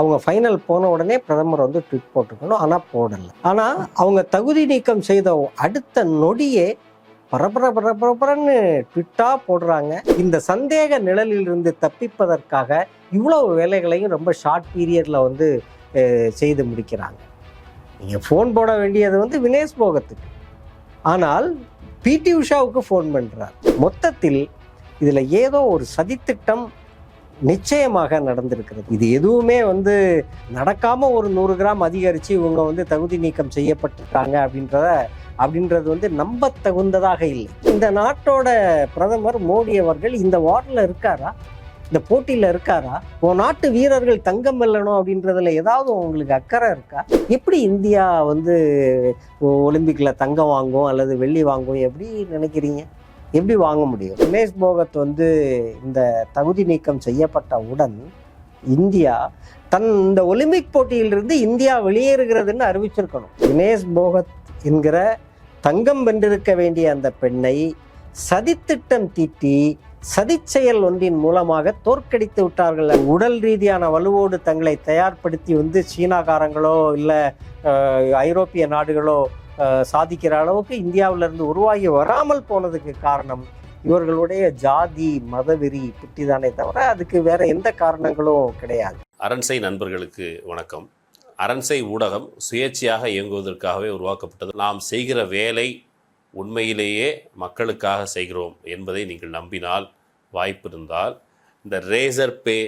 அவங்க ஃபைனல் போன உடனே பிரதமர் வந்து ட்விட் போட்டுக்கணும் ஆனால் போடலை. ஆனால் அவங்க தகுதி நீக்கம் செய்த அடுத்த நொடியே பரபர பரபரன்னு ட்விட்டாக போடுறாங்க. இந்த சந்தேக நிழலில் இருந்து தப்பிப்பதற்காக இவ்வளவு வேலைகளையும் ரொம்ப ஷார்ட் பீரியடில் வந்து செய்து முடிக்கிறாங்க. நீங்கள் ஃபோன் போட வேண்டியது வந்து வினேஷ் போகத்துக்கு. ஆனால் பிடி உஷாவுக்கு ஃபோன் பண்ணுறார் மொத்தத்தில் இதில் ஏதோ ஒரு சதித்திட்டம் நிச்சயமாக நடந்திருக்கிறது. இது எதுவுமே வந்து நடக்காம ஒரு நூறு கிராம் அதிகரித்து இவங்க வந்து தகுதி நீக்கம் செய்யப்பட்டிருக்காங்க அப்படின்றத அப்படின்றது வந்து நம்ப தகுந்ததாக இல்லை. இந்த நாட்டோட பிரதமர் மோடி அவர்கள் இந்த வார்டில் இருக்காரா? இந்த போட்டியில் இருக்காரா? உன் நாட்டு வீரர்கள் தங்கம் வெல்லணும் அப்படின்றதுல ஏதாவது உங்களுக்கு அக்கறை இருக்கா? எப்படி இந்தியா வந்து ஒலிம்பிக்கில் தங்கம் வாங்கும் அல்லது வெள்ளி வாங்கும்? எப்படி நினைக்கிறீங்க? எப்படி வாங்க முடியும்? வினேஷ் போகத் வந்து இந்த தகுதி நீக்கம் செய்யப்பட்டவுடன் இந்தியா தன் இந்த ஒலிம்பிக் போட்டியிலிருந்து இந்தியா வெளியேறுகிறதுன்னு அறிவிச்சிருக்கணும். தினேஷ் போகத் என்கிற தங்கம் வென்றிருக்க வேண்டிய அந்த பெண்ணை சதித்திட்டம் தீட்டி சதிச்செயல் ஒன்றின் மூலமாக தோற்கடித்து விட்டார்கள். உடல் ரீதியான வலுவோடு தங்களை தயார்படுத்தி வந்து சீனாக்காரங்களோ இல்லை ஐரோப்பிய நாடுகளோ சாதிக்கிற அளவுக்கு இந்தியாவிலிருந்து உருவாகி வராமல் போனதுக்கு காரணம் இவர்களுடைய ஜாதி மதவெறி புட்டிதானே தவிர அதுக்கு வேற எந்த காரணங்களும் கிடையாது. அரண்சை நண்பர்களுக்கு வணக்கம். அரண்சை ஊடகம் சுயேட்சையாக இயங்குவதற்காகவே உருவாக்கப்பட்டது. நாம் செய்கிற வேலை உண்மையிலேயே மக்களுக்காக செய்கிறோம் என்பதை நீங்கள் நம்பினால் வாய்ப்பு இருந்தால் இந்த ரேசர் பே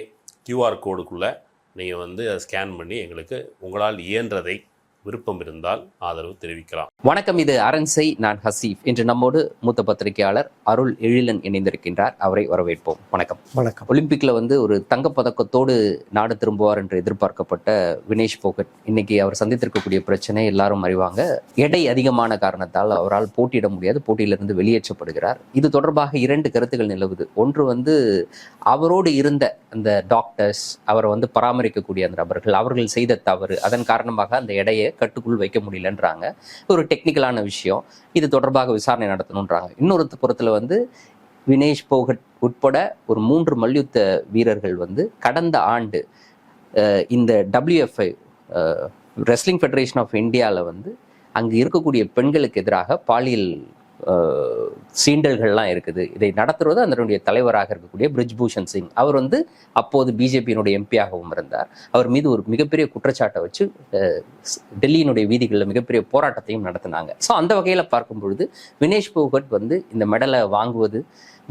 கியூஆர் கோடுக்குள்ளே நீங்கள் வந்து அதை ஸ்கேன் பண்ணி எங்களுக்கு உங்களால் இயன்றதை விருப்பம் இருந்தால் ஆதரவு தெரிவிக்கலாம். வணக்கம் இது அரண்சை நான் ஹசீஃப். இன்று நம்மோடு மூத்த பத்திரிகையாளர் அருள் எழிலன் இணைந்திருக்கின்றார். அவரை வரவேற்போம். வணக்கம். வணக்கம். ஒலிம்பிக்ல வந்து ஒரு தங்கப்பதக்கத்தோடு நாடு திரும்புவார் என்று எதிர்பார்க்கப்பட்ட வினேஷ் போகட். இன்னைக்கு அவர் சந்தித்திருக்கக்கூடிய பிரச்சனை எல்லாரும் அறிவாங்க. எடை அதிகமான காரணத்தால் அவரால் போட்டியிட முடியாது. போட்டியிலிருந்து வெளியேற்றப்படுகிறார். இது தொடர்பாக இரண்டு கருத்துகள் நிலவுது. ஒன்று வந்து அவரோடு இருந்த அந்த டாக்டர்ஸ் அவரை வந்து பராமரிக்கக்கூடிய அந்த நபர்கள் அவர்கள் செய்த தவறு அதன் காரணமாக அந்த எடையை கட்டுக்குள் வைக்க முடியலன்றாங்க. ஒரு டெக்னிக்கலான விஷயம். இது தொடர்பாக விசாரணை நடத்தணுன்றாங்க இன்னொரு புறத்தில் வந்து வினேஷ் போகட் உட்பட ஒரு மூன்று மல்யுத்த வீரர்கள் வந்து கடந்த ஆண்டு இந்த டபிள்யூஎஃப்ஐ ரெஸ்லிங் ஃபெடரேஷன் ஆஃப் இந்தியாவில் வந்து அங்கு இருக்கக்கூடிய பெண்களுக்கு எதிராக பாலியல் சீண்டல்கள்லாம் இருக்குது. இதை நடத்துவது அதனுடைய தலைவராக இருக்கக்கூடிய பிரிஜ்பூஷன் சிங். அவர் வந்து அப்போது பிஜேபியினுடைய எம்பியாகவும் இருந்தார். அவர் மீது ஒரு மிகப்பெரிய குற்றச்சாட்டை வச்சு டெல்லியினுடைய வீதிகளில் மிகப்பெரிய போராட்டத்தையும் நடத்தினாங்க. ஸோ அந்த வகையில் பார்க்கும் பொழுது வினேஷ் போகட் வந்து இந்த மெடலை வாங்குவது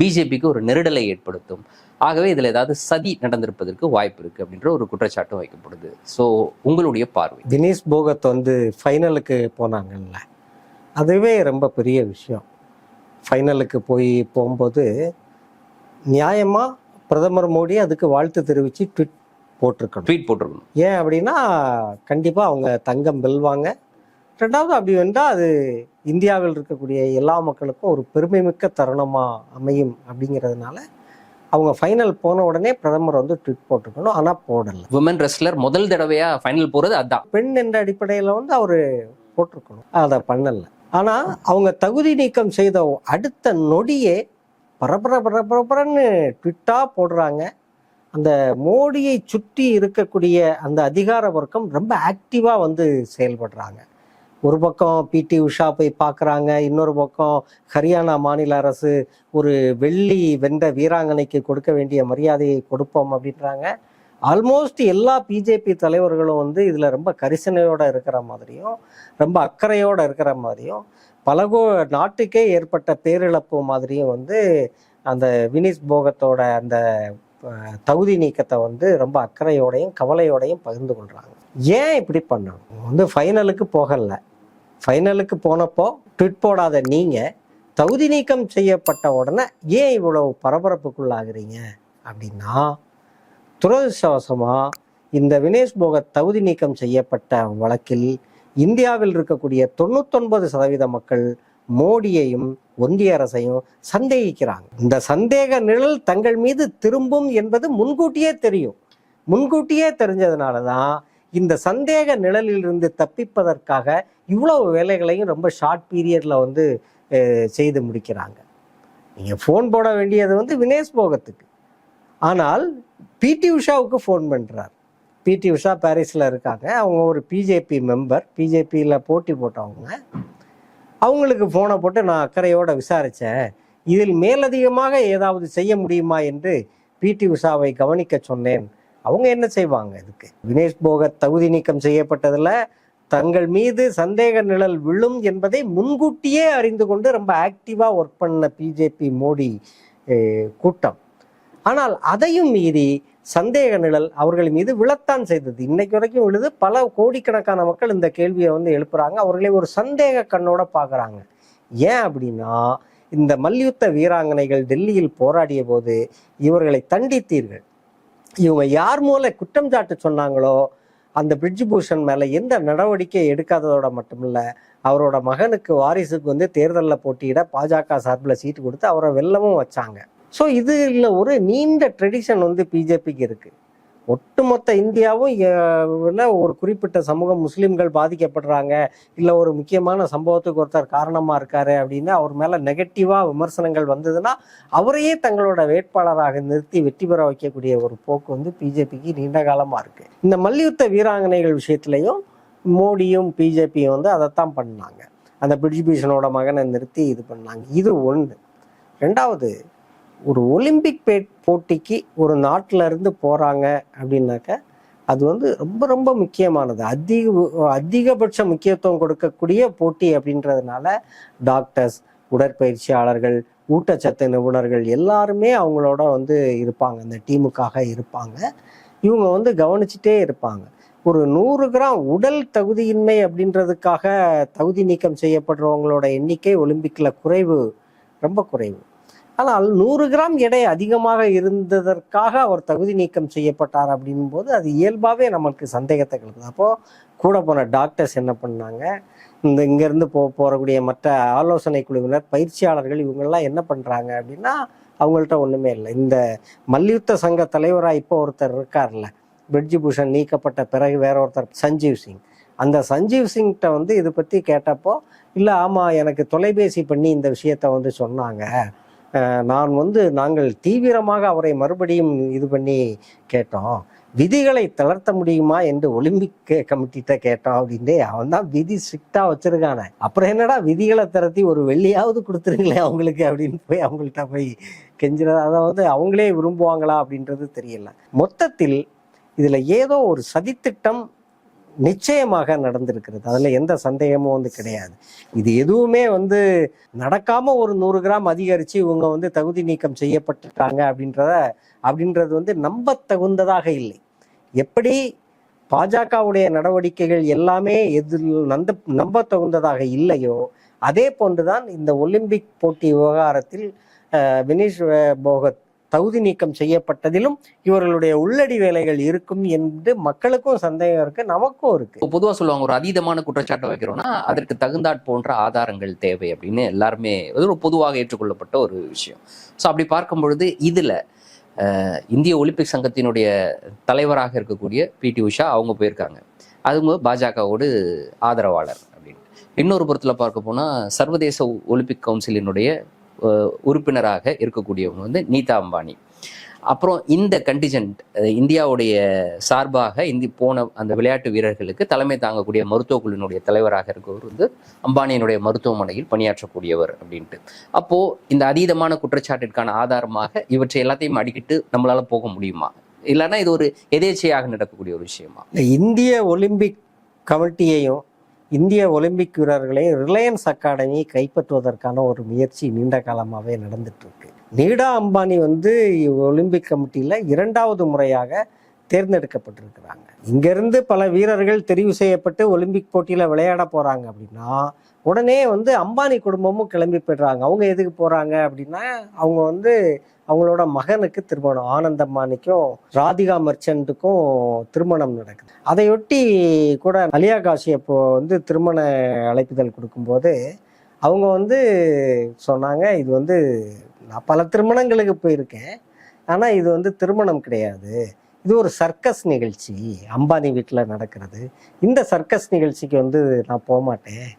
பிஜேபிக்கு ஒரு நெருடலை ஏற்படுத்தும். ஆகவே இதில் ஏதாவது சதி நடந்திருப்பதற்கு வாய்ப்பு இருக்கு அப்படின்ற ஒரு குற்றச்சாட்டும் வைக்கப்படுது. ஸோ உங்களுடைய பார்வை? தினேஷ் போகத் வந்து ஃபைனலுக்கு போனாங்கல்ல. அதுவே ரொம்ப பெரிய விஷயம். ஃபைனலுக்கு போய் போகும்போது நியாயமாக பிரதமர் மோடி அதுக்கு வாழ்த்து தெரிவித்து ட்விட் போட்டிருக்கணும். ட்வீட் போட்டிருக்கணும். ஏன் அப்படின்னா கண்டிப்பாக அவங்க தங்கம் வெல்வாங்க. ரெண்டாவது அப்படி வந்தால் அது இந்தியாவில் இருக்கக்கூடிய எல்லா மக்களுக்கும் ஒரு பெருமைமிக்க தருணமாக அமையும் அப்படிங்கிறதுனால அவங்க ஃபைனல் போன உடனே பிரதமர் வந்து ட்விட் போட்டிருக்கணும். ஆனால் போடலை. விமன் ரெஸ்லர் முதல் தடவையா ஃபைனல் போறது அதான். பெண் என்ற அடிப்படையில் வந்து அவர் போட்டிருக்கணும். அதை பண்ணல. ஆனால் அவங்க தகுதி நீக்கம் செய்த அடுத்த நொடியே பரபர பரபரன்னு ட்விட்டாக போடுறாங்க. அந்த மோடியை சுற்றி இருக்கக்கூடிய அந்த அதிகார வர்க்கம் ரொம்ப ஆக்டிவாக வந்து செயல்படுறாங்க. ஒரு பக்கம் பிடி உஷா போய் பார்க்குறாங்க இன்னொரு பக்கம் ஹரியானா மாநில அரசு ஒரு வெள்ளி வென்ற வீராங்கனைக்கு கொடுக்க வேண்டிய மரியாதையை கொடுப்போம் அப்படின்றாங்க. ஆல்மோஸ்ட் எல்லா பிஜேபி தலைவர்களும் வந்து இதில் ரொம்ப கரிசனையோடு இருக்கிற மாதிரியும் ரொம்ப அக்கறையோடு இருக்கிற மாதிரியும் பலகோ நாட்டுக்கே ஏற்பட்ட பேரிழப்பு மாதிரியும் வந்து அந்த வினிஸ் போகத்தோட அந்த தகுதி நீக்கத்தை வந்து ரொம்ப அக்கறையோடையும் கவலையோடையும் பகிர்ந்து கொள்கிறாங்க ஏன் இப்படி பண்ணணும்? வந்து ஃபைனலுக்கு போகலை. ஃபைனலுக்கு போனப்போ ட்விட் போடாத நீங்கள் தகுதி நீக்கம் செய்யப்பட்ட உடனே ஏன் இவ்வளவு பரபரப்புக்குள்ளாகிறீங்க? அப்படின்னா துரதிருஷ்டவசமாக இந்த வினேஷ் போகத் தகுதி நீக்கம் செய்யப்பட்ட வழக்கில் இந்தியாவில் இருக்கக்கூடிய தொண்ணூத்தொன்பது சதவீத மக்கள் மோடியையும் ஒன்றிய அரசையும் சந்தேகிக்கிறாங்க. இந்த சந்தேக நிழல் தங்கள் மீது திரும்பும் என்பது முன்கூட்டியே தெரியும். முன்கூட்டியே தெரிஞ்சதுனால தான் இந்த சந்தேக நிழலிலிருந்து தப்பிப்பதற்காக இவ்வளவு வேலைகளையும் ரொம்ப ஷார்ட் பீரியடில் வந்து செய்து முடிக்கிறாங்க. நீங்கள் ஃபோன் போட வேண்டியது வந்து வினேஷ் போகத்துக்கு. ஆனால் பிடி உஷாவுக்கு ஃபோன் பண்ணுறார் பிடி உஷா பாரிஸில் இருக்காங்க. அவங்க ஒரு பிஜேபி மெம்பர் பிஜேபியில் போட்டி போட்டவங்க. அவங்களுக்கு ஃபோனை போட்டு நான் அக்கறையோடு விசாரித்தேன் இதில் மேலதிகமாக ஏதாவது செய்ய முடியுமா என்று பிடி உஷாவை கவனிக்க சொன்னேன். அவங்க என்ன செய்வாங்க இதுக்கு? வினேஷ் போகத் தகுதி நீக்கம் செய்யப்பட்டதில் தங்கள் மீது சந்தேக நிழல் விழும் என்பதை முன்கூட்டியே அறிந்து கொண்டு ரொம்ப ஆக்டிவாக ஒர்க் பண்ண பிஜேபி மோடி கூட்டம். ஆனால் அதையும் மீறி சந்தேக நிழல் அவர்கள் மீது விழத்தான் செய்தது. இன்னைக்கு வரைக்கும் விழுது. பல கோடிக்கணக்கான மக்கள் இந்த கேள்வியை வந்து எழுப்புறாங்க. அவர்களை ஒரு சந்தேக கண்ணோட பார்க்குறாங்க. ஏன் அப்படின்னா இந்த மல்யுத்த வீராங்கனைகள் டெல்லியில் போராடிய போது இவர்களை தண்டித்தீர்கள். இவங்க யார் மூலம் குற்றம் சாட்டு சொன்னாங்களோ அந்த பிரிட்ஜ் பூஷன் மேலே எந்த நடவடிக்கை எடுக்காததோட மட்டுமில்ல அவரோட மகனுக்கு வாரிசுக்கு வந்து தேர்தலில் போட்டியிட பாஜக சார்பில் சீட்டு கொடுத்து அவரை வெல்லமும் வச்சாங்க. ஸோ இதில் ஒரு நீண்ட ட்ரெடிஷன் வந்து பிஜேபிக்கு இருக்குது ஒட்டுமொத்த இந்தியாவும் ஒரு குறிப்பிட்ட சமூகம் முஸ்லீம்கள் பாதிக்கப்படுறாங்க இல்லை ஒரு முக்கியமான சம்பவத்துக்கு ஒருத்தர் காரணமாக இருக்காரு அப்படின்னு அவர் மேலே நெகட்டிவாக விமர்சனங்கள் வந்ததுன்னா அவரையே தங்களோட வேட்பாளராக நிறுத்தி வெற்றி பெற வைக்கக்கூடிய ஒரு போக்கு வந்து பிஜேபிக்கு நீண்ட காலமாக இருக்குது இந்த மல்யுத்த வீராங்கனைகள் விஷயத்துலையும் மோடியும் பிஜேபியும் வந்து அதைத்தான் பண்ணாங்க. அந்த பிரிஜ்பூஷனோட மகனை நிறுத்தி இது பண்ணாங்க. இது ஒன்று ரெண்டாவது ஒரு ஒலிம்பிக் பே போட்டிக்கு ஒரு நாட்டில் இருந்து போகிறாங்க அப்படின்னாக்க அது வந்து ரொம்ப ரொம்ப முக்கியமானது. அதிக அதிகபட்ச முக்கியத்துவம் கொடுக்கக்கூடிய போட்டி அப்படின்றதுனால டாக்டர்ஸ் உடற்பயிற்சியாளர்கள் ஊட்டச்சத்து நிபுணர்கள் எல்லாருமே அவங்களோட வந்து இருப்பாங்க. அந்த டீமுக்காக இருப்பாங்க. இவங்க வந்து கவனிச்சுட்டே இருப்பாங்க. ஒரு நூறு கிராம் உடல் தகுதியின்மை அப்படின்றதுக்காக தகுதி நீக்கம் செய்யப்படுறவங்களோட எண்ணிக்கை ஒலிம்பிக்கில் குறைவு ரொம்ப குறைவு. ஆனால் நூறு கிராம் எடை அதிகமாக இருந்ததற்காக அவர் தகுதி நீக்கம் செய்யப்பட்டார் அப்படின்னும் போது அது இயல்பாகவே நமக்கு சந்தேகத்தை கிளப்புது அப்போது கூட போன டாக்டர்ஸ் என்ன பண்ணாங்க? இந்த இங்கேருந்து போ போகக்கூடிய மற்ற ஆலோசனை குழுவினர் பயிற்சியாளர்கள் இவங்கெல்லாம் என்ன பண்ணுறாங்க அப்படின்னா அவங்கள்ட்ட ஒன்றுமே இல்லை. இந்த மல்யுத்த சங்க தலைவராக இப்போ ஒருத்தர் இருக்கார்ல பிரிட்ஜ் பூஷன் நீக்கப்பட்ட பிறகு வேற ஒருத்தர் சஞ்சீவ் சிங். அந்த சஞ்சீவ் சிங்கிட்ட வந்து இதை பற்றி கேட்டப்போ இல்லை ஆமாம் எனக்கு தொலைபேசி பண்ணி இந்த விஷயத்த வந்து சொன்னாங்க. நான் வந்து நாங்கள் தீவிரமாக அவரை மறுபடியும் இது பண்ணி கேட்டோம். விதிகளை தளர்த்த முடியுமா என்று ஒலிம்பிக் கமிட்டிகிட்ட கேட்டோம் அப்படின்னு அவன் தான் விதி ஸ்ட்ரிக்டாக வச்சிருக்கானே. அப்புறம் என்னடா விதிகளை திரத்தி ஒரு வெள்ளியாவது கொடுத்துருங்களேன் அவங்களுக்கு அப்படின்னு போய் அவங்கள்ட்ட போய் கெஞ்சுறது. அதாவது அவங்களே விரும்புவாங்களா அப்படின்றது தெரியல. மொத்தத்தில் இதில் ஏதோ ஒரு சதித்திட்டம் நிச்சயமாக நடந்திருக்கிறது. அதில் எந்த சந்தேகமும் வந்து கிடையாது. இது எதுவுமே வந்து நடக்காமல் ஒரு நூறு கிராம் அதிகரித்து இவங்க வந்து தகுதி நீக்கம் செய்யப்பட்டிருக்காங்க அப்படின்றத அப்படின்றது வந்து நம்ப தகுந்ததாக இல்லை. எப்படி பாஜகவுடைய நடவடிக்கைகள் எல்லாமே எதில் நந்த நம்ப தகுந்ததாக இல்லையோ அதே போன்றுதான் இந்த ஒலிம்பிக் போட்டி விவகாரத்தில் வினீஷ் போகத் தகுதி நீக்கம் செய்யப்பட்டதிலும் இவர்களுடைய உள்ளடி வேலைகள் இருக்கும் என்று மக்களுக்கும் சந்தேகம் இருக்கு நமக்கும் இருக்கு. இப்போ பொதுவா சொல்லுவாங்க ஒரு அதீதமான குற்றச்சாட்டை வைக்கிறோம்னா அதற்கு தகுந்தாற் போன்ற ஆதாரங்கள் தேவை அப்படின்னு எல்லாருமே ஒரு பொதுவாக ஏற்றுக்கொள்ளப்பட்ட ஒரு விஷயம். ஸோ அப்படி பார்க்கும் பொழுது இதுல இந்திய ஒலிம்பிக் சங்கத்தினுடைய தலைவராக இருக்கக்கூடிய பிடி உஷா அவங்க போயிருக்காங்க. அவங்க பாஜகவோடு ஆதரவாளர் அப்படின்னு. இன்னொரு புறத்துல பார்க்க போனா சர்வதேச ஒலிம்பிக் கவுன்சிலினுடைய உறுப்பினராக இருக்கக்கூடியவங்க வந்து நீதா அம்பானி. அப்புறம் இந்த கண்டிஜென்ட் இந்தியாவுடைய சார்பாக இந்தி போன அந்த விளையாட்டு வீரர்களுக்கு தலைமை தாங்கக்கூடிய மருத்துவ குழுவினுடைய தலைவராக இருக்கவர் வந்து அம்பானியினுடைய மருத்துவமனையில் பணியாற்றக்கூடியவர் அப்படின்ட்டு. அப்போ இந்த அதீதமான குற்றச்சாட்டிற்கான ஆதாரமாக இவற்றை எல்லாத்தையும் அடிக்கிட்டு நம்மளால போக முடியுமா? இல்லைன்னா இது ஒரு எதேச்சையாக நடக்கக்கூடிய ஒரு விஷயமா? இந்த இந்திய ஒலிம்பிக் கமிட்டியையும் இந்திய ஒலிம்பிக் வீரர்களையும் ரிலையன்ஸ் அகாடமி கைப்பற்றுவதற்கான ஒரு முயற்சி நீண்ட காலமாகவே நடந்துட்டுருக்கு. நீடா அம்பானி வந்து ஒலிம்பிக் கமிட்டியில் இரண்டாவது முறையாக தேர்ந்தெடுக்கப்பட்டிருக்கிறாங்க. இங்கேருந்து பல வீரர்கள் தெரிவு செய்யப்பட்டு ஒலிம்பிக் போட்டியில் விளையாட போகிறாங்க அப்படின்னா உடனே வந்து அம்பானி குடும்பமும் கிளம்பி போயிடுறாங்க. அவங்க எதுக்கு போகிறாங்க அப்படின்னா அவங்க வந்து அவங்களோட மகனுக்கு திருமணம். ஆனந்தம்மானிக்கும் ராதிகா மர்ச்சன்ட்டுக்கும் திருமணம் நடக்குது. அதையொட்டி கூட அலியா காசியப்போ வந்து திருமண அழைப்புதல் கொடுக்கும்போது அவங்க வந்து சொன்னாங்க இது வந்து நான் பல திருமணங்களுக்கு போயிருக்கேன். ஆனால் இது வந்து திருமணம் கிடையாது. இது ஒரு சர்க்கஸ் நிகழ்ச்சி. அம்பானி வீட்டில் நடக்கிறது. இந்த சர்க்கஸ் நிகழ்ச்சிக்கு வந்து நான் போக மாட்டேன்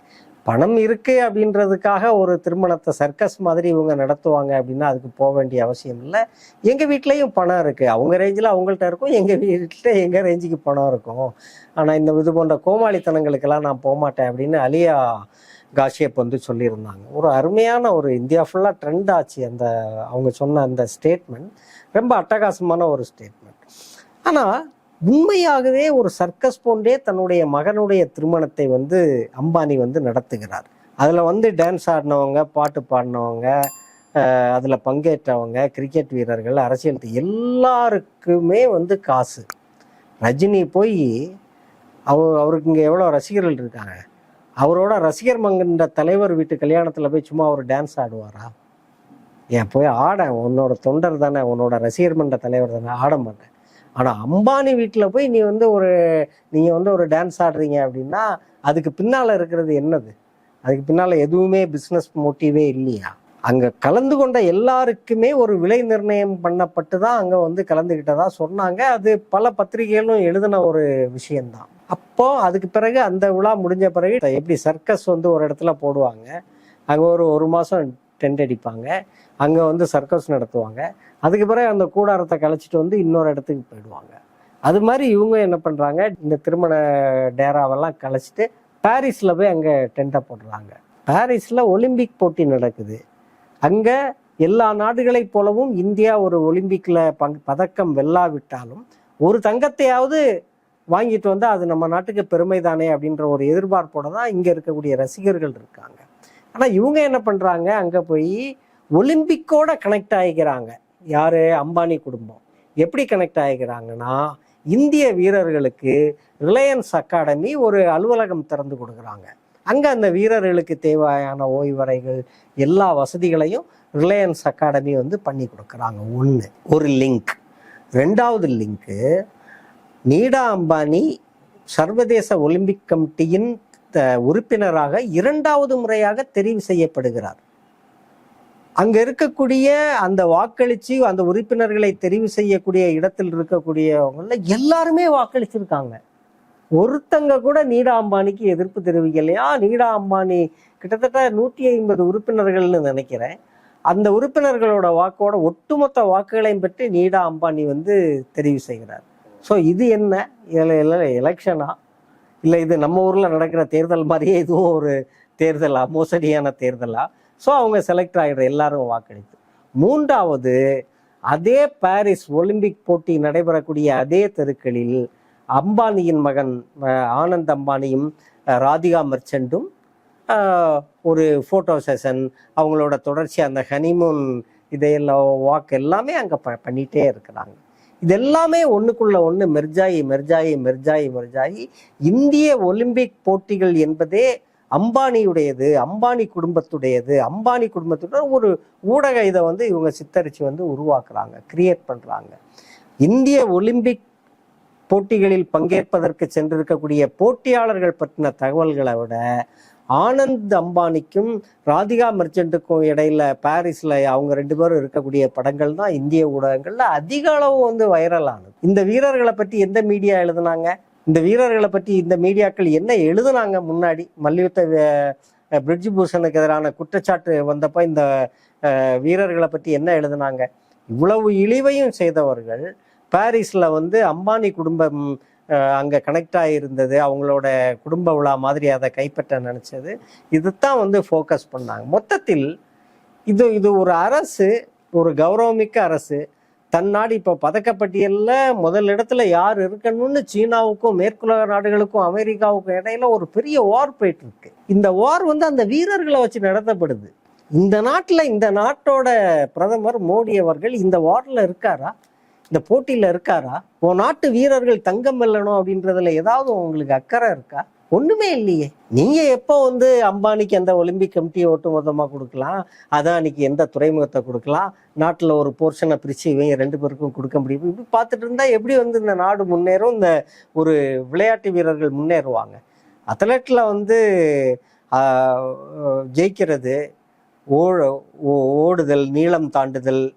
பணம் இருக்கு அப்படின்றதுக்காக ஒரு திருமணத்தை சர்க்கஸ் மாதிரி இவங்க நடத்துவாங்க அப்படின்னா அதுக்கு போக வேண்டிய அவசியம் இல்லை. எங்கள் வீட்லேயும் பணம் இருக்குது அவங்க ரேஞ்சில் அவங்கள்ட்ட இருக்கும். எங்கள் வீட்டில் எங்கள் ரேஞ்சுக்கு பணம் இருக்கும். ஆனால் இந்த இது போன்ற கோமாளித்தனங்களுக்கெல்லாம் நான் போக மாட்டேன் அப்படின்னு அலியா காஷியப் வந்து சொல்லியிருந்தாங்க. ஒரு அருமையான ஒரு இந்தியா ஃபுல்லாக ட்ரெண்ட் ஆச்சு அந்த அவங்க சொன்ன அந்த ஸ்டேட்மெண்ட் ரொம்ப அட்டகாசமான ஒரு ஸ்டேட்மெண்ட் ஆனால் உண்மையாகவே ஒரு சர்க்கஸ் போன்றே தன்னுடைய மகனுடைய திருமணத்தை வந்து அம்பானி வந்து நடத்துகிறார். அதில் வந்து டான்ஸ் ஆடினவங்க பாட்டு பாடினவங்க அதில் பங்கேற்றவங்க கிரிக்கெட் வீரர்கள் அரசியல் எல்லாருக்குமே வந்து காசு. ரஜினி போய் அவர் அவருக்கு இங்கே எவ்வளோ ரசிகர்கள் இருக்காங்க? அவரோட ரசிகர் மங்கன்ற தலைவர் வீட்டு கல்யாணத்தில் போய் சும்மா அவர் டான்ஸ் ஆடுவாரா? ஏன் போய் ஆட உன்னோட தொண்டர் தானே உன்னோட ரசிகர் மன்ற தலைவர் தானே ஆட மாட்டேன். ஆனால் அம்பானி வீட்டில் போய் நீ வந்து ஒரு நீங்கள் வந்து ஒரு டான்ஸ் ஆடுறீங்க அப்படின்னா அதுக்கு பின்னால் இருக்கிறது என்னது? அதுக்கு பின்னால் எதுவுமே பிஸ்னஸ் மோட்டிவே இல்லையா? அங்கே கலந்து கொண்ட எல்லாருக்குமே ஒரு விலை நிர்ணயம் பண்ணப்பட்டு தான் அங்கே வந்து கலந்துக்கிட்டதா சொன்னாங்க. அது பல பத்திரிகைகளும் எழுதின ஒரு விஷயம்தான். அப்போ அதுக்கு பிறகு அந்த விழா முடிஞ்ச பிறகு எப்படி சர்க்கஸ் வந்து ஒரு இடத்துல போடுவாங்க? அங்கே ஒரு ஒரு மாதம் டென்ட் அடிப்பாங்க அங்கே வந்து சர்க்கஸ் நடத்துவாங்க. அதுக்கு பிறகு அந்த கூடாரத்தை கழிச்சிட்டு வந்து இன்னொரு இடத்துக்கு போயிடுவாங்க. அது மாதிரி இவங்க என்ன பண்ணுறாங்க இந்த திருமண டேராவெல்லாம் கழிச்சிட்டு பாரிஸில் போய் அங்கே டென்ட்டை போடுறாங்க. பாரிஸில் ஒலிம்பிக் போட்டி நடக்குது. அங்கே எல்லா நாடுகளைப் போலவும் இந்தியா ஒரு ஒலிம்பிக்கில் பங் பதக்கம் வெல்லாவிட்டாலும் ஒரு தங்கத்தையாவது வாங்கிட்டு வந்தால் அது நம்ம நாட்டுக்கு பெருமை தானே அப்படின்ற ஒரு எதிர்பார்ப்போடு தான் இங்கே இருக்கக்கூடிய ரசிகர்கள் இருக்காங்க. ஆனால் இவங்க என்ன பண்ணுறாங்க அங்கே போய் ஒலிம்பிக்கோட கனெக்ட் ஆகிக்கிறாங்க யார்? அம்பானி குடும்பம். எப்படி கனெக்ட் ஆகிக்கிறாங்கன்னா இந்திய வீரர்களுக்கு ரிலையன்ஸ் அகாடமி ஒரு அலுவலகம் திறந்து கொடுக்குறாங்க. அங்கே அந்த வீரர்களுக்கு தேவையான ஓய்வறைகள் எல்லா வசதிகளையும் ரிலையன்ஸ் அகாடமி வந்து பண்ணி கொடுக்குறாங்க. ஒன்று ஒரு லிங்க். ரெண்டாவது லிங்க்கு நீடா அம்பானி சர்வதேச ஒலிம்பிக் கமிட்டியின் உறுப்பினராக இரண்டாவது முறையாக தெரிவு செய்யப்படுகிறார். அங்க இருக்கக்கூடிய அந்த வாக்களிச்சு அந்த உறுப்பினர்களை தெரிவு செய்யக்கூடிய இடத்தில் இருக்கக்கூடியவங்கள எல்லாருமே வாக்களிச்சிருக்காங்க. ஒருத்தங்க கூட நீடா அம்பானிக்கு எதிர்ப்பு தெரிவிக்கலையா நீடா அம்பானி கிட்டத்தட்ட நூற்றி ஐம்பது உறுப்பினர்கள்னு நினைக்கிறேன். அந்த உறுப்பினர்களோட வாக்கோட ஒட்டுமொத்த வாக்குகளையும் பெற்று நீடா அம்பானி வந்து தெரிவு செய்கிறார். ஸோ இது என்ன? எலெக்ஷனா? இல்லை இது நம்ம ஊரில் நடக்கிற தேர்தல் மாதிரியே இதுவும் ஒரு தேர்தலா மோசடியான தேர்தலா? ஸோ அவங்க செலக்ட் ஆகிடுற எல்லாரும் வாக்களித்து. மூன்றாவது அதே பாரிஸ் ஒலிம்பிக் போட்டி நடைபெறக்கூடிய அதே தெருக்களில் அம்பானியின் மகன் ஆனந்த் அம்பானியும் ராதிகா மர்ச்சண்டும் ஒரு ஃபோட்டோ செஷன் அவங்களோட தொடர்ச்சி அந்த ஹனிமூன் இதையெல்லாம் வாக் எல்லாமே அங்கே ப பண்ணிகிட்டே இருக்கிறாங்க. இது எல்லாமே ஒன்றுக்குள்ள ஒன்று மெர்ஜாயி மெர்ஜாயி மெர்ஜாயி மெர்ஜாயி. இந்திய ஒலிம்பிக் போட்டிகள் என்பதே அம்பானியுடையது அம்பானி குடும்பத்துடையது. அம்பானி குடும்பத்துடைய ஒரு ஊடக இதை வந்து இவங்க சித்தரித்து வந்து உருவாக்குறாங்க கிரியேட் பண்ணுறாங்க இந்திய ஒலிம்பிக் போட்டிகளில் பங்கேற்பதற்கு சென்றிருக்கக்கூடிய போட்டியாளர்கள் பற்றின தகவல்களை விட ஆனந்த் அம்பானிக்கும் ராதிகா மெர்ச்சன்ட்டுக்கும் இடையில பாரிஸ்ல அவங்க ரெண்டு பேரும் இருக்கக்கூடிய படங்கள் தான் இந்திய ஊடகங்கள்ல அதிக அளவு வந்து வைரல் ஆனது. இந்த வீரர்களை பற்றி எந்த மீடியா எழுதுனாங்க? இந்த வீரர்களை பற்றி இந்த மீடியாக்கள் என்ன எழுதுனாங்க முன்னாடி? மல்யுத்த பிரிட்ஜ் பூஷனுக்கு எதிரான குற்றச்சாட்டு வந்தப்ப இந்த வீரர்களை பற்றி என்ன எழுதுனாங்க? இவ்வளவு இழிவையும் செய்தவர்கள் பாரிஸில் வந்து அம்பானி குடும்பம் அங்கே கனெக்ட் ஆகியிருந்தது அவங்களோட குடும்ப விழா மாதிரி அதை கைப்பற்ற நினச்சது. இதுதான் வந்து ஃபோக்கஸ் பண்ணாங்க. மொத்தத்தில் இது இது ஒரு அரசு ஒரு கௌரவமிக்க அரசு. தன் நாடு இப்போ பதக்கப்பட்டியலில். முதல் இடத்துல யார் இருக்கணும்னு சீனாவுக்கும் மேற்குலக நாடுகளுக்கும் அமெரிக்காவுக்கும் இடையில ஒரு பெரிய வார் போயிட்டு இருக்கு இந்த வார் வந்து அந்த வீரர்களை வச்சு நடத்தப்படுது. இந்த நாட்டில் இந்த நாட்டோட பிரதமர் மோடி அவர்கள் இந்த வார்டில் இருக்காரா? இந்த போட்டியில் இருக்காரா? உன் நாட்டு வீரர்கள் தங்கம் வெல்லணும் அப்படின்றதுல ஏதாவது உங்களுக்கு அக்கறை இருக்கா? ஒன்றுமே இல்லையே. நீங்கள் எப்போ வந்து அம்பானிக்கு எந்த ஒலிம்பிக் கமிட்டியை ஒட்டுமொத்தமாக கொடுக்கலாம்? அதானிக்கு எந்த துறைமுகத்தை கொடுக்கலாம்? நாட்டில் ஒரு போர்ஷனை பிரித்து இவங்க ரெண்டு பேருக்கும் கொடுக்க முடியும்? இப்படி பார்த்துட்டு இருந்தால் எப்படி வந்து இந்த நாடு முன்னேறும்? இந்த ஒரு விளையாட்டு வீரர்கள் முன்னேறுவாங்க. அத்லெட்டில் வந்து ஜெயிக்கிறது ஓ- ஓடுதல் நீளம் தாண்டுதல்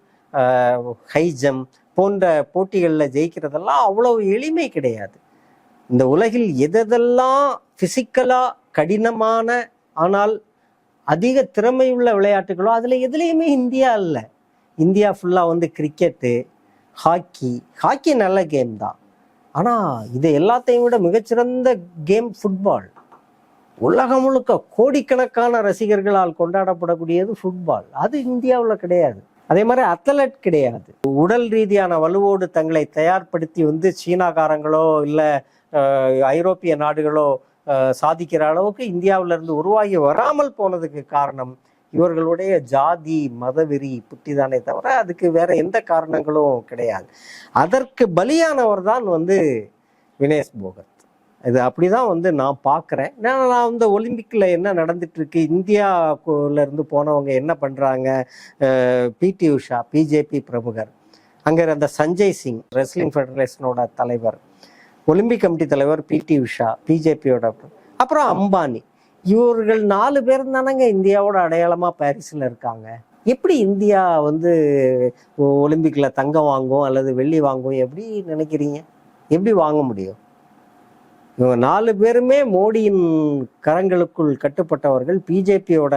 ஹை ஜம்ப் போன்ற போட்டிகளில் ஜெயிக்கிறதெல்லாம் அவ்வளவு எளிமை கிடையாது. இந்த உலகில் எதெல்லாம் ஃபிசிக்கலாக கடினமான ஆனால் அதிக திறமையுள்ள விளையாட்டுகளோ அதில் எதுலேயுமே இந்தியா இல்லை. இந்தியா ஃபுல்லாக வந்து கிரிக்கெட்டு ஹாக்கி ஹாக்கி நல்ல கேம் தான். ஆனால் இது எல்லாத்தையும் விட மிகச்சிறந்த கேம் ஃபுட்பால் உலகம் முழுக்க கோடிக்கணக்கான ரசிகர்களால் கொண்டாடப்படக்கூடியது ஃபுட்பால் அது இந்தியாவில் கிடையாது. அதே மாதிரி அத்லட் கிடையாது. உடல் ரீதியான வலுவோடு தங்களை தயார்படுத்தி வந்து சீனாக்காரங்களோ இல்லை ஐரோப்பிய நாடுகளோ சாதிக்கிற அளவுக்கு இந்தியாவிலிருந்து உருவாகி வராமல் போனதுக்கு காரணம் இவர்களுடைய ஜாதி மதவெறி புத்திதானே தவிர அதுக்கு வேற எந்த காரணங்களும் கிடையாது. அதற்கு பலியானவர் தான் வந்து வினேஷ் போகத். இது அப்படிதான் வந்து நான் பார்க்குறேன் நான் நான் வந்து ஒலிம்பிக்கில் என்ன நடந்துட்டுருக்கு இந்தியாவிலேருந்து இருந்து போனவங்க என்ன பண்ணுறாங்க பிடி உஷா பிஜேபி பிரமுகர். அங்கே அந்த சஞ்சய் சிங் ரெஸ்லிங் ஃபெடரேஷனோட தலைவர். ஒலிம்பிக் கமிட்டி தலைவர் பிடி உஷா பிஜேபியோட அப்புறம் அம்பானி. இவர்கள் நாலு பேர் தானேங்க இந்தியாவோட அடையாளமாக பாரிஸில் இருக்காங்க. எப்படி இந்தியா வந்து ஒலிம்பிக்கில் தங்கம் வாங்கும் அல்லது வெள்ளி வாங்கும் எப்படி நினைக்கிறீங்க? எப்படி வாங்க முடியும்? இவங்க நாலு பேருமே மோடியின் கரங்களுக்குள் கட்டுப்பட்டவர்கள் பிஜேபியோட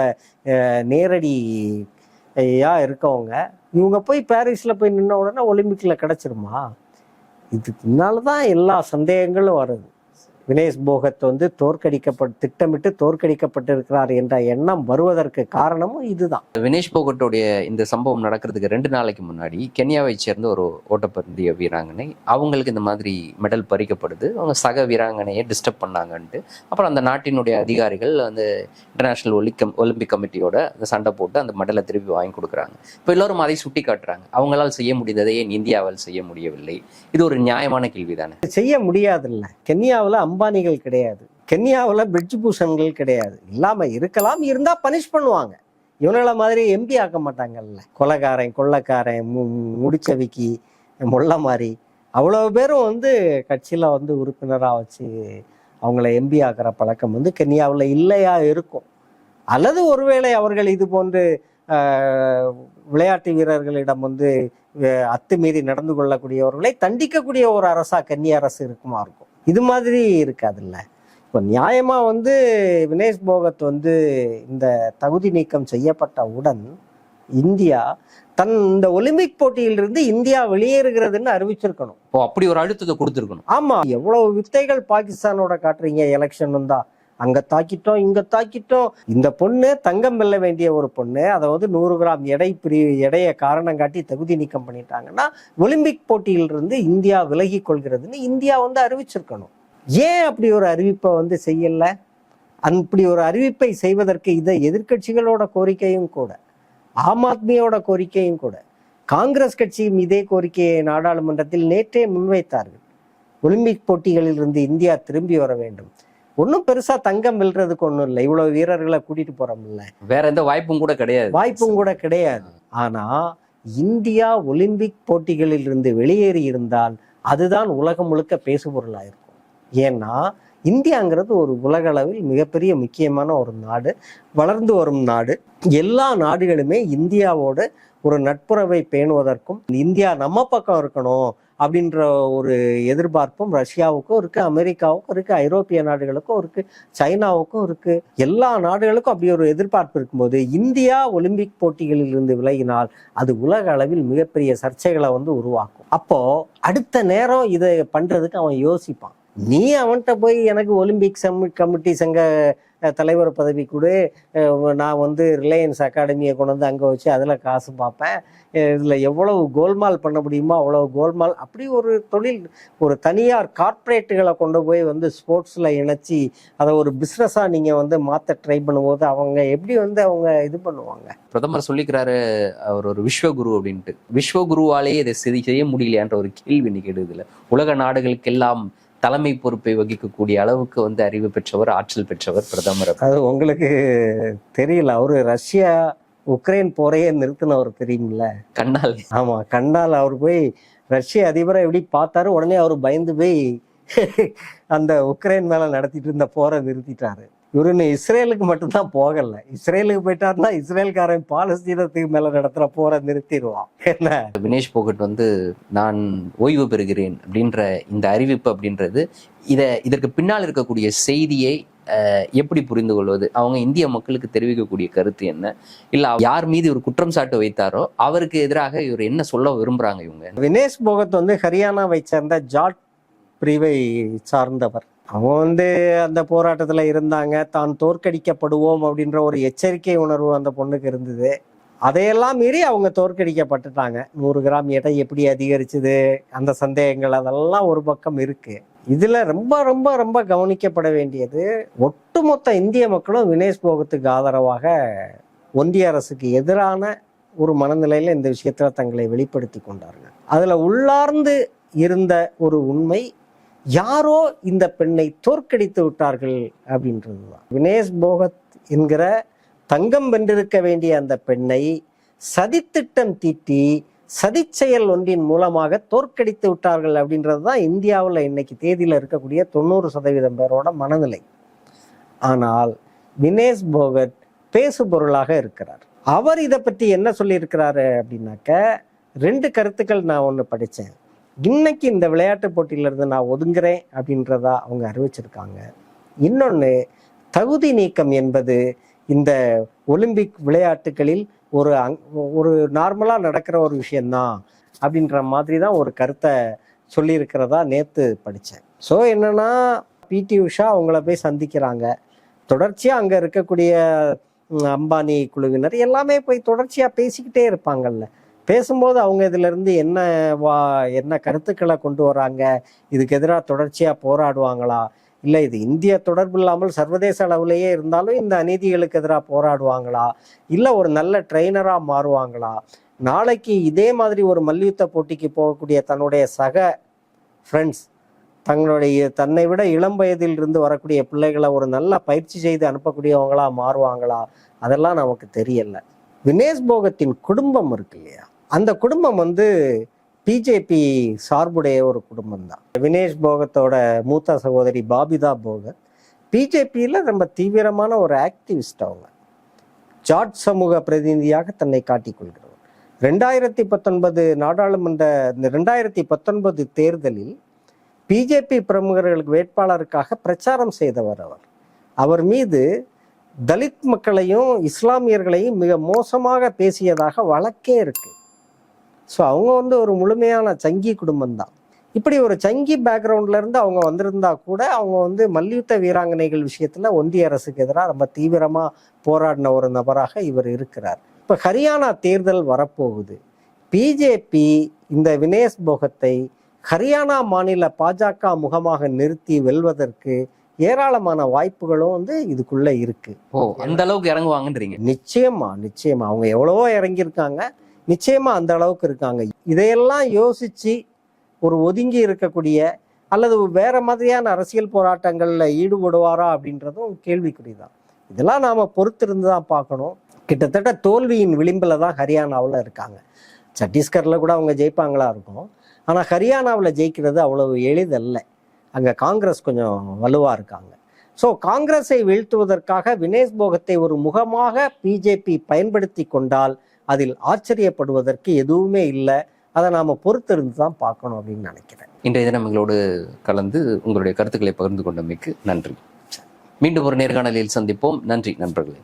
நேரடியா இருக்கவங்க. இவங்க போய் பாரிஸில் போய் நின்ன உடனே கிடச்சிருமா? இதுக்கு இதனால தான் எல்லா சந்தேகங்களும் வருது. வினேஷ் போகத் வந்து தோற்கடிக்கப்பட்டு திட்டமிட்டு தோற்கடிக்கப்பட்டிருக்கிறார் என்ற எண்ணம் வருவதற்கு காரணமும் இதுதான். வினேஷ் போகட்டோடைய இந்த சம்பவம் நடக்கிறதுக்கு ரெண்டு நாளைக்கு முன்னாடி கென்யாவை சேர்ந்த ஒரு ஓட்டப்பந்தய வீராங்கனை அவங்களுக்கு இந்த மாதிரி மெடல் பறிக்கப்படுது. அவங்க சக வீராங்கனையை டிஸ்டர்ப் பண்ணாங்கன்ட்டு அப்புறம் அந்த நாட்டினுடைய அதிகாரிகள் அந்த இன்டர்நேஷனல் ஒலிக்கம் ஒலிம்பிக் கமிட்டியோட அந்த சண்டை போட்டு அந்த மெடலை திருப்பி வாங்கி கொடுக்குறாங்க. இப்போ எல்லோரும் அதை சுட்டி காட்டுறாங்க. அவங்களால் செய்ய முடிந்ததை ஏன் இந்தியாவால் செய்ய முடியவில்லை? இது ஒரு நியாயமான கேள்வி தானே செய்ய முடியாதுல்ல. கென்யாவில் அம்பானிகள் கிடையாது. கென்யாவில் பிரிட்ஜ் பூஷன்கள் கிடையாது. இல்லாமல் இருக்கலாம் இருந்தால் பனிஷ் பண்ணுவாங்க. இவங்கள மாதிரி எம்பி ஆக்க மாட்டாங்கல்ல. கொலைக்காரன் கொள்ளக்காரன் மு முடிச்சவிக்கி முள்ள மாதிரி அவ்வளோ பேரும் வந்து கட்சியில் வந்து உறுப்பினராக வச்சு அவங்கள எம்பி ஆக்கிற பழக்கம் வந்து கென்யாவில் இல்லையா இருக்கும். அல்லது ஒருவேளை அவர்கள் இது போன்று விளையாட்டு வீரர்களிடம் வந்து அத்துமீறி நடந்து கொள்ளக்கூடியவர்களை தண்டிக்கக்கூடிய ஒரு அரசா கன்னிய அரசு இருக்குமா இருக்கும். இது மாதிரி இருக்காதுல்ல. இப்போ நியாயமா வந்து வினேஷ் போகத் வந்து இந்த தகுதி நீக்கம் செய்யப்பட்டவுடன் இந்தியா தன் இந்த ஒலிம்பிக் போட்டியிலிருந்து இந்தியா வெளியேறுகிறதுன்னு அறிவிச்சிருக்கணும். அப்படி ஒரு அழுத்தத்தை கொடுத்துருக்கணும். ஆமா. எவ்வளவு வித்தைகள் பாகிஸ்தானோட காட்டுறீங்க எலெக்ஷன் வந்தா. அங்க தாக்கிட்டோம் இங்க தாக்கிட்டோம். இந்த பொண்ணு தங்கம் வெல்ல வேண்டிய ஒரு பொண்ணு. அதாவது நூறு கிராம் எடை பிரி எடையை காரணம் காட்டி தகுதி நீக்கம் பண்ணிட்டாங்கன்னா ஒலிம்பிக் போட்டியிலிருந்து இந்தியா விலகி கொள்கிறதுன்னு இந்தியா வந்து அறிவிச்சிருக்கணும். ஏன் அப்படி ஒரு அறிவிப்பை வந்து செய்யல? அப்படி ஒரு அறிவிப்பை செய்வதற்கு இதை எதிர்க்கட்சிகளோட கோரிக்கையும் கூட ஆம் ஆத்மியோட கோரிக்கையும் கூட காங்கிரஸ் கட்சியும் இதே கோரிக்கையை நாடாளுமன்றத்தில் நேற்றே முன்வைத்தார்கள். ஒலிம்பிக் போட்டிகளில் இருந்து இந்தியா திரும்பி வர வேண்டும். ஒன்றும் பெருசா தங்கம் வெல்றதுக்கு ஒன்றும் இல்லை. இவ்வளவு வீரர்களை கூட்டிட்டு போறோம்ல. வேற எந்த வாய்ப்பும் கூட கிடையாது. வாய்ப்பும் கூட கிடையாது. ஆனா இந்தியா ஒலிம்பிக் போட்டிகளில் இருந்து வெளியேறி இருந்தால் அதுதான் உலகம் முழுக்க பேசுபொருளா இருக்கும். ஏன்னா இந்தியாங்கிறது ஒரு உலக அளவில் மிகப்பெரிய முக்கியமான ஒரு நாடு வளர்ந்து வரும் நாடு. எல்லா நாடுகளுமே இந்தியாவோட ஒரு நட்புறவை பேணுவதற்கும் இந்தியா நம்ம பக்கம் இருக்கணும் அப்படின்ற ஒரு எதிர்பார்ப்பும் ரஷ்யாவுக்கும் இருக்கு அமெரிக்காவுக்கும் இருக்கு ஐரோப்பிய நாடுகளுக்கும் இருக்கு சைனாவுக்கும் இருக்கு. எல்லா நாடுகளுக்கும் அப்படி ஒரு எதிர்பார்ப்பு இருக்கும்போது இந்தியா ஒலிம்பிக் போட்டிகளில் இருந்து விலகினால் அது உலக அளவில் மிகப்பெரிய சர்ச்சைகளை வந்து உருவாக்கும். அப்போ அடுத்த நேரம் இதை பண்றதுக்கு அவன் யோசிப்பான். நீ அவன்கிட்ட போய் எனக்கு ஒலிம்பிக் சம்மி கமிட்டி சங்க தலைவர் பதவி கொடு. நான் வந்து ரிலையன்ஸ் அகாடமியை கொண்டு வந்து அங்கே வச்சு அதில் காசு பார்ப்பேன். இதில் எவ்வளவு கோல்மால் பண்ண முடியுமோ அவ்வளவு கோல்மால். அப்படி ஒரு தொழில் ஒரு தனியார் கார்ப்பரேட்டுகளை கொண்டு போய் வந்து ஸ்போர்ட்ஸில் இணைச்சி அதை ஒரு பிஸ்னஸாக நீங்கள் வந்து மாற்ற ட்ரை பண்ணும்போது அவங்க எப்படி வந்து அவங்க இது பண்ணுவாங்க? பிரதமர் சொல்லிக்கிறாரு அவர் ஒரு விஸ்வகுரு அப்படின்ட்டு. விஸ்வகுருவாலேயே இதை செய்ய முடியலையான்ற ஒரு கேள்வி இன்னைக்கு எழுதுல உலக நாடுகளுக்கெல்லாம் தலைமை பொறுப்பை வகிக்கக்கூடிய அளவுக்கு வந்து அறிவு பெற்றவர் ஆற்றல் பெற்றவர் பிரதமர் அது உங்களுக்கு தெரியல. அவரு ரஷ்யா உக்ரைன் போரையே நிறுத்தினவர் தெரியுமில்ல கண்ணால். ஆமா கண்டால் அவர் போய் ரஷ்ய அதிபரை எப்படி பார்த்தாரு உடனே அவர் பயந்து போய் அந்த உக்ரைன் மேல நடத்திட்டு இருந்த போரை நிறுத்திட்டாரு. இவரு இன்னும் இஸ்ரேலுக்கு மட்டும்தான் போகல. இஸ்ரேலுக்கு போயிட்டாருன்னா இஸ்ரேல்காரன் பாலஸ்தீனத்துக்கு மேல நடத்துற போரை நிறுத்திடுவான். என்ன? வினேஷ் போகட் வந்து நான் ஓய்வு பெறுகிறேன் அப்படின்ற இந்த அறிவிப்பு அப்படின்றது இத இதற்கு பின்னால் இருக்கக்கூடிய செய்தியை எப்படி புரிந்து கொள்வது? அவங்க இந்திய மக்களுக்கு தெரிவிக்கக்கூடிய கருத்து என்ன? இல்ல யார் மீது இவர் குற்றம் சாட்டு வைத்தாரோ அவருக்கு எதிராக இவர் என்ன சொல்ல விரும்புறாங்க இவங்க? வினேஷ் போகத் வந்து ஹரியானாவை சேர்ந்த ஜாட் பிரிவை சார்ந்தவர். அவங்க வந்து அந்த போராட்டத்துல இருந்தாங்க. தான் தோற்கடிக்கப்படுவோம் அப்படின்ற ஒரு எச்சரிக்கை உணர்வு அந்த பொண்ணுக்கு இருந்தது. அதையெல்லாம் மீறி அவங்க தோற்கடிக்கப்பட்டுட்டாங்க. நூறு கிராம் எடை எப்படி அதிகரிச்சது? அந்த சந்தேகங்கள் அதெல்லாம் ஒரு பக்கம் இருக்கு. இதுல ரொம்ப ரொம்ப ரொம்ப கவனிக்கப்பட வேண்டியது ஒட்டுமொத்த இந்திய மக்களும் வினேஷ் போகத்துக்கு ஆதரவாக ஒன்றிய அரசுக்கு எதிரான ஒரு மனநிலையில இந்த விஷயத்துல தங்களை வெளிப்படுத்தி கொண்டார்கள். அதுல உள்ளார்ந்து இருந்த ஒரு உண்மை யாரோ இந்த பெண்ணை தோற்கடித்து விட்டார்கள் அப்படின்றதுதான். வினேஷ் போகத் என்கிற தங்கம் வென்றிருக்க வேண்டிய அந்த பெண்ணை சதித்திட்டம் தீட்டி சதிச்செயல் ஒன்றின் மூலமாக தோற்கடித்து விட்டார்கள் அப்படின்றது தான் இந்தியாவில் இன்னைக்கு தேதியில் இருக்கக்கூடிய தொண்ணூறு சதவீதம் பேரோட மனநிலை. ஆனால் வினேஷ் போகத் பேசுபொருளாக இருக்கிறார். அவர் இதை பற்றி என்ன சொல்லியிருக்கிறாரு அப்படின்னாக்க ரெண்டு கருத்துக்கள் நான் ஒன்று படித்தேன் இன்னைக்கு இந்த விளையாட்டு போட்டியிலிருந்து நான் ஒதுங்குறேன் அப்படின்றதா அவங்க அறிவிச்சிருக்காங்க. இன்னொன்று தகுதி நீக்கம் என்பது இந்த ஒலிம்பிக் விளையாட்டுகளில் ஒரு அங் ஒரு நார்மலாக நடக்கிற ஒரு விஷயந்தான் அப்படின்ற மாதிரி தான் ஒரு கருத்தை சொல்லியிருக்கிறதா நேற்று படித்தேன் ஸோ என்னென்னா பிடி உஷா அவங்கள போய் சந்திக்கிறாங்க. தொடர்ச்சியாக அங்கே இருக்கக்கூடிய அம்பானி குழுவினர் எல்லாமே போய் தொடர்ச்சியாக பேசிக்கிட்டே இருப்பாங்கல்ல. பேசும்போது அவங்க இதிலிருந்து என்ன வா என்ன கருத்துக்களை கொண்டு வராங்க? இதுக்கு எதிராக தொடர்ச்சியாக போராடுவாங்களா? இல்லை இது இந்திய தொடர்பு இல்லாமல் சர்வதேச அளவுலேயே இருந்தாலும் இந்த அநீதிகளுக்கு எதிராக போராடுவாங்களா? இல்லை ஒரு நல்ல ட்ரெயினராக மாறுவாங்களா? நாளைக்கு இதே மாதிரி ஒரு மல்யுத்த போட்டிக்கு போகக்கூடிய தன்னுடைய சக ஃப்ரெண்ட்ஸ் தங்களுடைய தன்னை விட இளம் வயதில் இருந்து வரக்கூடிய பிள்ளைகளை ஒரு நல்ல பயிற்சி செய்து அனுப்பக்கூடியவங்களா மாறுவாங்களா? அதெல்லாம் நமக்கு தெரியல. வினேஷ் போகத்தின் குடும்பம் இருக்கு இல்லையா? அந்த குடும்பம் வந்து பிஜேபி சார்புடைய ஒரு குடும்பம் தான் வினேஷ் போகத்தோட மூத்த சகோதரி பாபிதா போகத் பிஜேபியில் ரொம்ப தீவிரமான ஒரு ஆக்டிவிஸ்ட் அவங்க. ஜாட் சமூக பிரதிநிதியாக தன்னை காட்டிக்கொள்கிறவர். ரெண்டாயிரத்தி பத்தொன்பது நாடாளுமன்ற இந்த ரெண்டாயிரத்தி பத்தொன்பது தேர்தலில் பிஜேபி பிரமுகர்களுக்கு வேட்பாளருக்காக பிரச்சாரம் செய்தவர் அவர். அவர் மீது தலித் மக்களையும் இஸ்லாமியர்களையும் மிக மோசமாக பேசியதாக வழக்கே இருக்குது ஸோ அவங்க வந்து ஒரு முழுமையான சங்கி குடும்பம் தான் இப்படி ஒரு சங்கி பேக்ரவுண்ட்ல இருந்து அவங்க வந்திருந்தா கூட அவங்க வந்து மல்யுத்த வீராங்கனைகள் விஷயத்துல ஒன்றிய அரசுக்கு எதிராக ரொம்ப தீவிரமா போராடின ஒரு நபராக இவர் இருக்கிறார். இப்ப ஹரியானா தேர்தல் வரப்போகுது. பிஜேபி இந்த வினேஷ் போகத்தை ஹரியானா மாநில பாஜக முகமாக நிறுத்தி வெல்வதற்கு ஏராளமான வாய்ப்புகளும் வந்து இதுக்குள்ள இருக்கு. ஓ அந்த அளவுக்கு இறங்குவாங்கன்றீங்க. நிச்சயமா நிச்சயமா. அவங்க எவ்வளவோ இறங்கியிருக்காங்க. நிச்சயமா அந்த அளவுக்கு இருக்காங்க. இதையெல்லாம் யோசிச்சு ஒரு ஒதுங்கி இருக்கக்கூடிய அல்லது வேற மாதிரியான அரசியல் போராட்டங்களில் ஈடுபடுவாரா அப்படின்றதும் கேள்விக்குறிதான். இதெல்லாம் நாம பொறுத்திருந்து தான் பார்க்கணும். கிட்டத்தட்ட தோல்வியின் விளிம்பில் தான் ஹரியானாவில் இருக்காங்க. சத்தீஸ்கரில் கூட அவங்க ஜெயிப்பாங்களா இருக்கும். ஆனால் ஹரியானாவில் ஜெயிக்கிறது அவ்வளவு எளிதல்ல. அங்கே காங்கிரஸ் கொஞ்சம் வலுவாக இருக்காங்க. ஸோ காங்கிரஸை வீழ்த்துவதற்காக வினேஷ் போகத்தை ஒரு முகமாக பிஜேபி பயன்படுத்தி கொண்டால் அதில் ஆச்சரியப்படுவதற்கு எதுவுமே இல்லை. அதை நாம் பொறுத்திருந்து தான் பார்க்கணும் அப்படின்னு நினைக்கிறேன். இன்றைய தினம் எங்களோடு கலந்து உங்களுடைய கருத்துக்களை பகிர்ந்து கொண்டமைக்கு நன்றி. மீண்டும் ஒரு நேர்காணலில் சந்திப்போம். நன்றி நண்பர்களே.